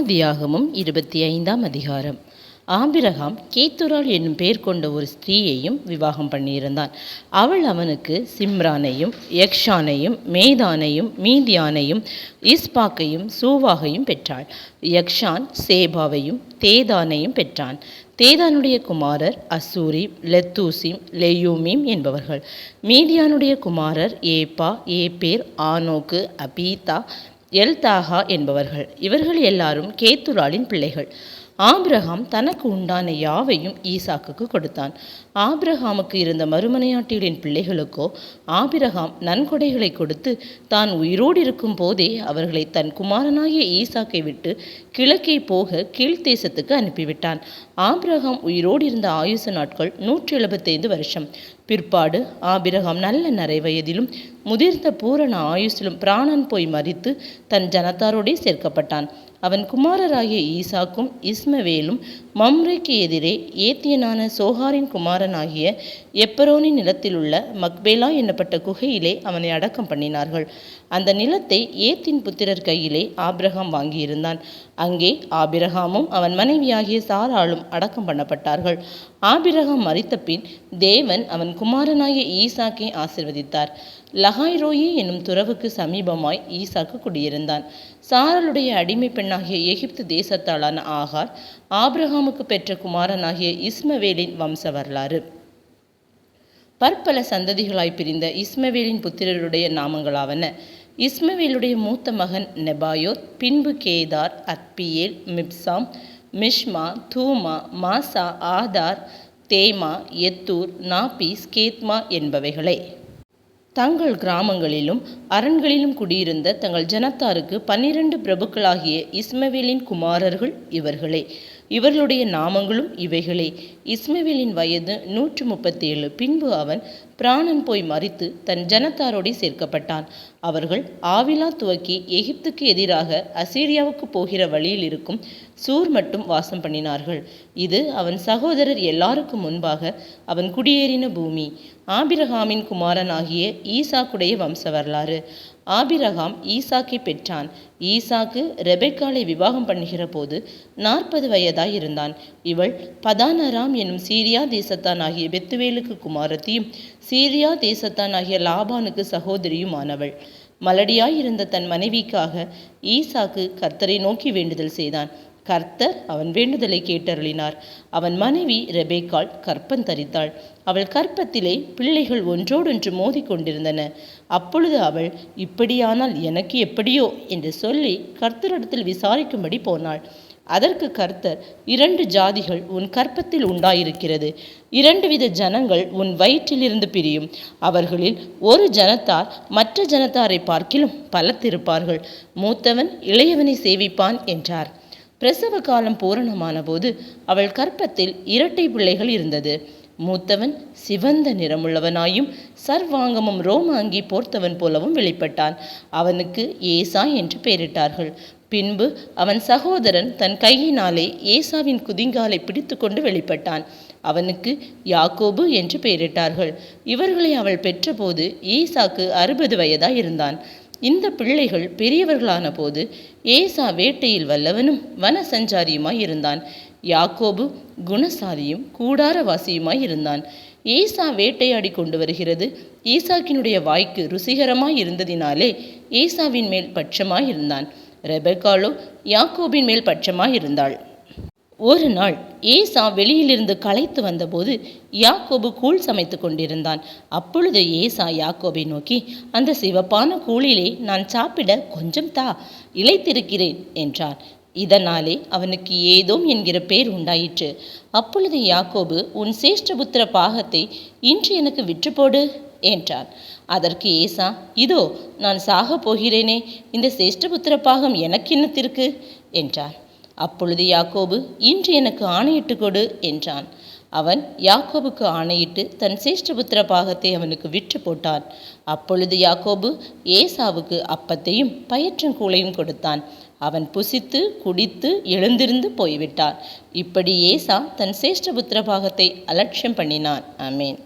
ஆதியாகமம் இருபத்தி ஐந்தாம் அதிகாரம். ஆபிரகாம் கேத்துரால் என்னும் பெயர் கொண்ட ஒரு ஸ்திரீயையும் விவாகம் பண்ணியிருந்தான். அவள் அவனுக்கு சிம்ரானையும் யக்ஷானையும் மேதானையும் மீதியானையும் இஸ்பாக்கையும் சூவாகையும் பெற்றாள். யக்ஷான் சேபாவையும் தேதானையும் பெற்றான். தேதானுடைய குமாரர் அசூரிம் லெத்தூசிம் லெயூமீம் என்பவர்கள். மீதியானுடைய குமாரர் ஏப்பா ஏப்பேர் ஆனோக்கு அபீதா எல் தாகா என்பவர்கள். இவர்கள் எல்லாரும் கேத்துராளின் பிள்ளைகள். ஆபிரகாம் தனக்கு உண்டான யாவையும் ஈசாக்குக்கு கொடுத்தான். ஆபிரகாமுக்கு இருந்த மறுமனையாட்டிகளின் பிள்ளைகளுக்கோ ஆபிரகாம் நன்கொடைகளை கொடுத்து தான் உயிரோடு இருக்கும் போதே அவர்களை தன் குமாரனாகிய ஈசாக்கை விட்டு கிழக்கே போக கீழ்த்தேசத்துக்கு அனுப்பிவிட்டான். ஆபிரகாம் உயிரோடு இருந்த ஆயுச நாட்கள் நூற்றி எழுபத்தைந்து வருஷம். பிற்பாடு ஆபிரகாம் நல்ல நரைவயதிலும் முதிர்ந்த பூரண ஆயுசிலும் பிராணன் போய் மறித்து தன் ஜனத்தாரோடே சேர்க்கப்பட்டான். அவன் குமாரராகிய ஈசாக்கும் இஸ்மவேலும் மம்ரைக்கு எதிரே ஏத்தியனான சோஹாரின் குமாரனாகிய எப்பரோனின் நிலத்திலுள்ள மக்பேலா என்னப்பட்ட குகையிலே அவனை அடக்கம் பண்ணினார்கள். அந்த நிலத்தை ஏத்தின் புத்திரர் கையிலே ஆபிரகாம் வாங்கியிருந்தான். அங்கே ஆபிரகாமும் அவன் மனைவியாகிய சாராளும் அடக்கம் பண்ணப்பட்டார்கள். ஆபிரகாம் மறித்த பின் தேவன் அவன் குமாரனாகிய ஈசாக்கை ஆசிர்வதித்தார். லஹாய்ரோயி என்னும் துறவுக்கு சமீபமாய் ஈசாக்கு குடியிருந்தான். சாரலுடைய அடிமை பெண்ணாகிய எகிப்து தேசத்தாளான ஆகார் ஆபிரகாமுக்கு பெற்ற குமாரனாகிய இஸ்மவேலின் வம்ச வரலாறு பற்பல சந்ததிகளாய் பிரிந்த இஸ்மவேலின் புத்திரருடைய நாமங்களாவன. இஸ்மவேலுடைய மூத்த மகன் நெபாயோத் பின்பு Kedar Adbeel Mibsam Mishma Dumah Massa Hadar Tema எத்தூர் நாபீஸ் கேத்மா என்பவைகளே. தங்கள் கிராமங்களிலும் அரண்களிலும் குடியிருந்த தங்கள் ஜனத்தாருக்கு பன்னிரண்டு பிரபுக்களாகிய இஸ்மவேலின் குமாரர்கள் இவர்களே. இவர்களுடைய நாமங்களும் இவைகளே. இஸ்மவேலின் வயது நூற்று முப்பத்தேழு பின்பு அவன் பிராணன் போய் மறித்து தன் ஜனத்தாரோடே சேர்க்கப்பட்டான். அவர்கள் ஆவிலா துவக்கி எகிப்துக்கு எதிராக அசீரியாவுக்கு போகிற வழியில் இருக்கும் சூர் மட்டும் வாசம் பண்ணினார்கள். இது அவன் சகோதரர் எல்லாருக்கும் முன்பாக அவன் குடியேறின பூமி. ஆபிரகாமின் குமாரனாகிய ஈசாக்குடைய வம்ச வரலாறு ஆபிரகாம் ஈசாக்கை பெற்றான். ஈசாக்கு ரெபெக்காலை விவாகம் பண்ணுகிற போது நாற்பது வயதாய் இருந்தான் இவள் பதானராம் என்னும் சீரியா தேசத்தான் ஆகிய பெத்துவேலுக்கு குமாரத்தியும் சீரியா தேசத்தான் ஆகிய லாபானுக்கு சகோதரியும் ஆனவள் மலடியாய் இருந்த தன் மனைவிக்காக ஈசாக்கு கர்த்தரை நோக்கி வேண்டுதல் செய்தான். கர்த்தர் அவன் வேண்டுதலை கேட்டருளினார். அவன் மனைவி ரெபேக்காள் கற்பன் தரித்தாள். அவள் கற்பத்திலே பிள்ளைகள் ஒன்றோடொன்று மோதி கொண்டிருந்தன அப்பொழுது அவள் இப்படியானால் எனக்கு எப்படியோ? என்று சொல்லி கர்த்தரிடத்தில் விசாரிக்கும்படி போனாள். அதற்கு கர்த்தர் இரண்டு ஜாதிகள் உன் கற்பத்தில் உண்டாயிருக்கிறது. இரண்டு வித ஜனங்கள் உன் வயிற்றிலிருந்து பிரியும். அவர்களில் ஒரு ஜனத்தார் மற்ற ஜனத்தாரை பார்க்கிலும் பலத்திருப்பார்கள். மூத்தவன் இளையவனை சேவிப்பான் என்றார். பிரசவ காலம் பூரணமான போது அவள் கற்பத்தில் இரட்டை பிள்ளைகள் இருந்தது. மூத்தவன் சிவந்த நிறமுள்ளவனாயும் சர்வாங்கமும் ரோமாங்கி போர்த்தவன் போலவும் வெளிப்பட்டான். அவனுக்கு ஏசா என்று பெயரிட்டார்கள். பின்பு அவன் சகோதரன் தன் கையினாலே ஏசாவின் குதிங்காலை பிடித்துக்கொண்டு வெளிப்பட்டான். அவனுக்கு யாக்கோபு என்று பெயரிட்டார்கள். இவர்களை அவள் பெற்றபோது ஈசாக்கு அறுபது வயதாய் இருந்தான் இந்த பிள்ளைகள் பெரியவர்களான போது ஏசா வேட்டையில் வல்லவனும் வன சஞ்சாரியுமாய் இருந்தான் யாக்கோபு குணசாலியும் கூடாரவாசியுமாய் இருந்தான். ஏசா வேட்டையாடி கொண்டு வருகிறது. ஈசாக்கினுடைய வாய்க்கு ருசிகரமாய் இருந்ததினாலே ஏசாவின் மேல் பட்சமாய் இருந்தான் ரெபெக்காலோ யாக்கோபின் மேல் பட்சமாய் இருந்தாள் ஒரு நாள் ஏசா வெளியிலிருந்து களைத்து வந்தபோது யாக்கோபு கூழ் சமைத்து கொண்டிருந்தான். அப்பொழுது ஏசா யாக்கோபை நோக்கி அந்த சிவப்பான கூழிலே நான் சாப்பிட கொஞ்சம் தா இழைத்திருக்கிறேன் என்றான் இதனாலே அவனுக்கு ஏதோம் என்கிற பேர் உண்டாயிற்று. அப்பொழுது யாக்கோபு உன் சேஷ்டபுத்திர பாகத்தை இன்று எனக்கு விற்றுப்போடு என்றான் அதற்கு ஏசா இதோ நான் சாக போகிறேனே இந்த சேஷ்டபுத்திர பாகம் எனக்கு என்னத்திற்கு? என்றான் அப்பொழுது யாக்கோபு இன்று எனக்கு ஆணையிட்டு கொடு என்றான். அவன் யாக்கோபுக்கு ஆணையிட்டு தன் சேஷ்டபுத்திர பாகத்தை அவனுக்கு விற்று போட்டான். அப்பொழுது யாக்கோபு ஏசாவுக்கு அப்பத்தையும் பயற்றங்கூளையும் கொடுத்தான். அவன் புசித்து குடித்து எழுந்திருந்து போய்விட்டான். இப்படி ஏசா தன் சேஷ்டபுத்திர பாகத்தை அலட்சியம் பண்ணினான். அமேன்